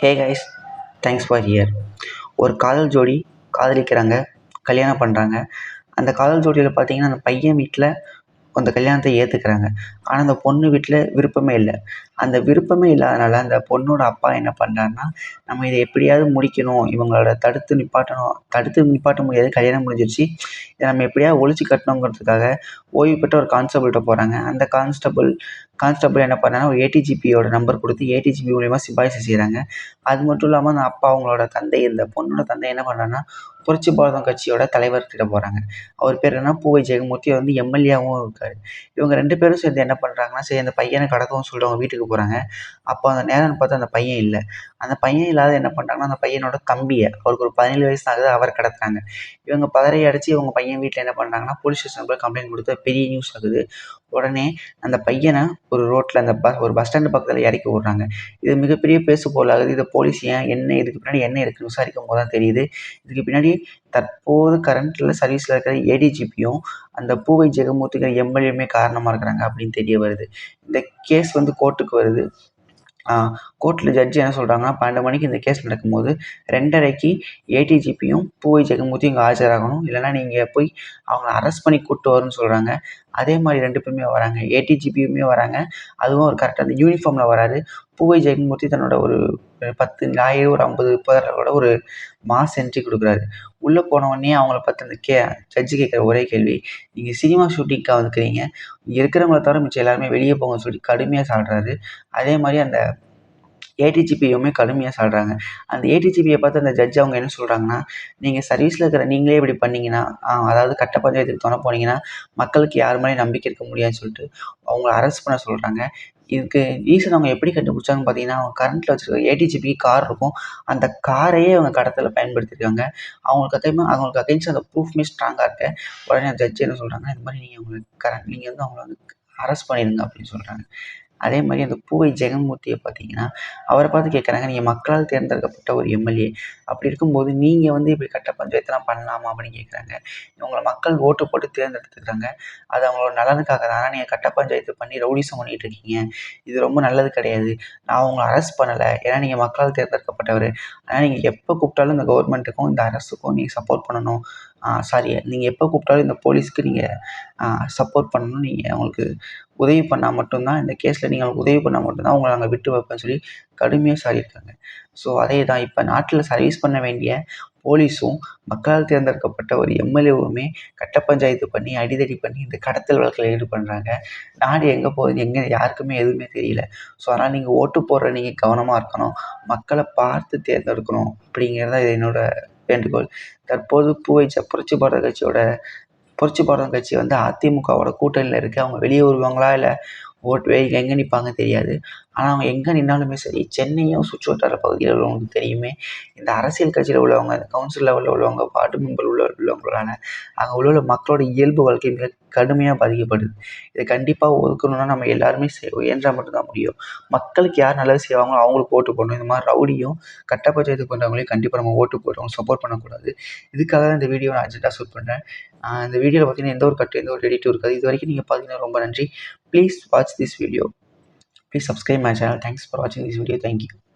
Hey guys thanks for here ஒரு காதல் ஜோடி காதலிக்கிறாங்க கல்யாணம் பண்ணுறாங்க அந்த காதல் ஜோடியில் பார்த்தீங்கன்னா அந்த பையன் வீட்டில் அந்த கல்யாணத்தை ஏற்றுக்கிறாங்க ஆனால் அந்த பொண்ணு வீட்டில் விருப்பமே இல்லை. அந்த விருப்பமே இல்லாதனால அந்த பொண்ணோட அப்பா என்ன பண்ணுறாருன்னா நம்ம இதை எப்படியாவது முடிக்கணும். இவங்களோட தடுத்து நிப்பாட்டணும். தடுத்து நிப்பாட்ட முடியாது. கல்யாணம் முடிஞ்சிருச்சு. இதை நம்ம எப்படியாவது ஒழிச்சு கட்டணுங்கிறதுக்காக ஓய்வு பெற்ற ஒரு கான்ஸ்டபிள்கிட்ட போகிறாங்க அந்த கான்ஸ்டபிள் கான்ஸ்டபிள் என்ன பண்ணுறாங்கன்னா ஒரு ஏடிஜிபியோட நம்பர் கொடுத்து ஏடிஜிபி மூலிமா சிபாரிசு செய்கிறாங்க அது மட்டும் இல்லாமல் அந்த அப்பா அவங்களோட தந்தை இந்த பொண்ணோட தந்தை என்ன பண்ணுறாங்கன்னா புரட்சி பாரதம் கட்சியோட தலைவர்கிட்ட போகிறாங்க அவர் பேர் என்ன பூவை ஜெகமூர்த்தி வந்து எம்எல்ஏவும் இருக்கார். இவங்க ரெண்டு பேரும் சேர்ந்து என்ன பண்ணுறாங்கன்னா சரி அந்த பையனை கடத்தவும் சொல்லிட்டு அவங்க வீட்டுக்கு போகிறாங்க அப்போ அந்த நேரம்னு பார்த்தா அந்த பையன் இல்லை. அந்த பையன் இல்லாத என்ன பண்ணுறாங்கன்னா அந்த பையனோட தம்பியை அவருக்கு ஒரு பதினேழு வயசு ஆகுது அவர் கடத்துறாங்க. இவங்க பதறி அடித்து இவங்க பையன் வீட்டில் என்ன பண்ணுறாங்கன்னா போலீஸ் ஸ்டேஷன் போய் கம்ப்ளைண்ட் கொடுத்து பெரிய நியூஸ் ஆகுது. உடனே அந்த பையனை ஒரு ரோட்டில் அந்த பஸ் ஒரு பஸ் ஸ்டாண்டு பக்கத்தில் இறக்கி விட்றாங்க. இது மிகப்பெரிய பேசு போலாகுது. இதை போலீஸ் ஏன் என்ன இதுக்கு பின்னாடி என்ன இருக்குன்னு விசாரிக்கும் போது தான் தெரியுது. இதுக்கு பின்னாடி தற்போது கரண்ட்டில் சர்வீஸில் இருக்கிற ஏடிஜிபியும் அந்த பூவை ஜெகமூர்த்திங்கிற எம்எல்ஏமே காரணமாக இருக்கிறாங்க அப்படின்னு தெரிய வருது. இந்த கேஸ் வந்து கோர்ட்டுக்கு வருது. கோர்ட்டில் ஜட்ஜி என்ன சொல்கிறாங்கன்னா பன்னெண்டு மணிக்கு இந்த கேஸ் நடக்கும்போது ரெண்டரைக்கு ஏடிஜிபியும் பூவை ஜெகமூர்த்தியும் இங்கே ஆஜராகணும். இல்லைனா நீங்கள் போய் அவங்கள அரெஸ்ட் பண்ணி கூப்பிட்டு வரணும்னு சொல்கிறாங்க அதே மாதிரி ரெண்டு பேருமே வராங்க. ஏடிஜிபியுமே வராங்க. அதுவும் ஒரு கரெக்டாக அந்த யூனிஃபார்மில் வராரு. பூவை ஜெகமூர்த்தி தன்னோட ஒரு பத்து ஞாயிறு ஒரு ஐம்பது முப்பதாயிரோட ஒரு மாஸ் என்ட்ரி கொடுக்குறாரு. உள்ளே போனவொடனே அவங்கள பற்றி அந்த கே ஜட்ஜு கேட்குற ஒரே கேள்வி நீங்கள் சினிமா ஷூட்டிங்க்காக வந்துக்கிறீங்க இங்கே இருக்கிறவங்கள தவிர மிச்சம் எல்லாருமே வெளியே போங்க சொல்லி கடுமையாக சாடுறாரு அதே மாதிரி அந்த ஏடிஜிபியுமே கடுமையாக சாடுறாங்க அந்த ஏடிஜிபியை பார்த்து அந்த ஜட்ஜ் அவங்க என்ன சொல்கிறாங்கன்னா நீங்கள் சர்வீஸில் இருக்கிற நீங்களே இப்படி பண்ணிங்கன்னா அதாவது கட்ட பஞ்சாயத்துக்கு துணை போனீங்கன்னா மக்களுக்கு யார் மேலேயும் நம்பிக்கை இருக்க முடியாதுன்னு சொல்லிட்டு அவங்கள அரெஸ்ட் பண்ண சொல்கிறாங்க இதுக்கு ரீசன் அவங்க எப்படி கண்டுபிடிச்சாங்கன்னு பார்த்தீங்கன்னா அவங்க கரண்ட்டில் வச்சுருக்க ஏடிஜிபி கார் இருக்கும். அந்த காரையே அவங்க கடத்தில் பயன்படுத்தியிருக்காங்க அவங்களுக்கு அகைமா அவங்களுக்கு அகைன்ஸ்ட் அந்த ப்ரூஃப்மே ஸ்ட்ராங்காக இருக்க. உடனே ஜட்ஜி என்ன சொல்கிறாங்க இந்த மாதிரி நீங்கள் அவங்களுக்கு கரண்ட் நீங்கள் வந்து அவங்கள வந்து அரெஸ்ட் பண்ணிடுங்க அப்படின்னு சொல்கிறாங்க அதே மாதிரி அந்த பூவை ஜெகன்மூர்த்தியை பார்த்தீங்கன்னா அவரை பார்த்து கேட்குறாங்க நீங்கள் மக்களால் தேர்ந்தெடுக்கப்பட்ட ஒரு எம்எல்ஏ. அப்படி இருக்கும்போது நீங்கள் வந்து இப்படி கட்ட பஞ்சாயத்துலாம் பண்ணலாமா? அப்படின்னு கேட்குறாங்க. இவங்களை மக்கள் ஓட்டு போட்டு தேர்ந்தெடுத்துக்கிறாங்க. அது அவங்களோட நலனுக்காக தான். ஆனால் நீங்கள் கட்ட பஞ்சாயத்து பண்ணி ரவுடிசம் பண்ணிகிட்டு இருக்கீங்க. இது ரொம்ப நல்லது கிடையாது. நான் உங்களை அரெஸ்ட் பண்ணலை. ஏன்னா நீங்கள் மக்களால் தேர்ந்தெடுக்கப்பட்டவர். ஆனால் நீங்கள் எப்போ கூப்பிட்டாலும் இந்த கவர்மெண்ட்டுக்கும் இந்த அரசுக்கும் நீங்கள் சப்போர்ட் பண்ணணும். சாரி நீங்கள் எப்போ கூப்பிட்டாலும் இந்த போலீஸ்க்கு நீங்கள் சப்போர்ட் பண்ணணும் நீங்கள் அவங்களுக்கு உதவி பண்ணால் மட்டும்தான் இந்த கேஸில் நீங்கள் அவங்களுக்கு உதவி பண்ணால் மட்டும்தான் உங்களை நாங்கள் விட்டு வைப்பேன்னு சொல்லி கடுமையாக சாடியிருக்காங்க ஸோ அதே தான் இப்போ நாட்டில் சர்வீஸ் பண்ண வேண்டிய போலீஸும் மக்களால் தேர்ந்தெடுக்கப்பட்ட ஒரு எம்எல்ஏவுமே கட்ட பஞ்சாயத்து பண்ணி அடிதடி பண்ணி இந்த கடத்தல் வழக்கில் ஈடுபடுறாங்க. நாடு எங்கே போகுது எங்கே யாருக்குமே எதுவுமே தெரியல. ஸோ அதனால் நீங்கள் ஓட்டு போடுற நீங்கள் கவனமாக இருக்கணும். மக்களை பார்த்து தேர்ந்தெடுக்கணும் அப்படிங்கிறது தான் இது என்னோடய வேண்டுகோள் தற்போது பூவை புரட்சி பாரத கட்சியோட புரட்சி பாரதம் கட்சி வந்து அதிமுகவோட கூட்டணியில் இருக்குது அவங்க வெளியே வருவாங்களா? இல்லை ஓட்டு எங்கே நிற்பாங்க தெரியாது. ஆனால் அவங்க எங்கே நின்னாலுமே சரி சென்னையும் சுற்று வட்டார பகுதியில் உள்ளவங்களுக்கு தெரியுமே இந்த அரசியல் கட்சியில் உள்ளவங்க இந்த கவுன்சில் லெவலில் உள்ளவங்க வார்டு மெம்பர் உள்ள உள்ளவங்களால அங்கே உள்ள உள்ள மக்களோட இயல்பு வாழ்க்கை மிக கடுமையாக பாதிக்கப்படுது. இதை கண்டிப்பாக ஒதுக்கணும்னா நம்ம எல்லாருமே இயன்றால் மட்டும்தான் முடியும். மக்களுக்கு யார் நல்லது செய்வாங்களோ அவங்களுக்கு ஓட்டு போடணும். இந்த மாதிரி ரவுடியும் கட்ட பஞ்சாயத்து பண்ணுறவங்களையும் கண்டிப்பாக நம்ம ஓட்டு போடுறவங்க சப்போர்ட் பண்ணக்கூடாது. இதுக்காக தான் இந்த வீடியோ நான் அர்ஜென்ட்டாக ஷூட் பண்ணுறேன் இந்த வீடியோவில் பார்த்தீங்கன்னா எந்த ஒரு கட்டு எந்த ஒரு எடிட்டும் இருக்காது. இது வரைக்கும் நீங்கள் பார்த்தீங்கன்னா ரொம்ப நன்றி. Please watch this video Please subscribe my channel. Thanks for watching this video. Thank you.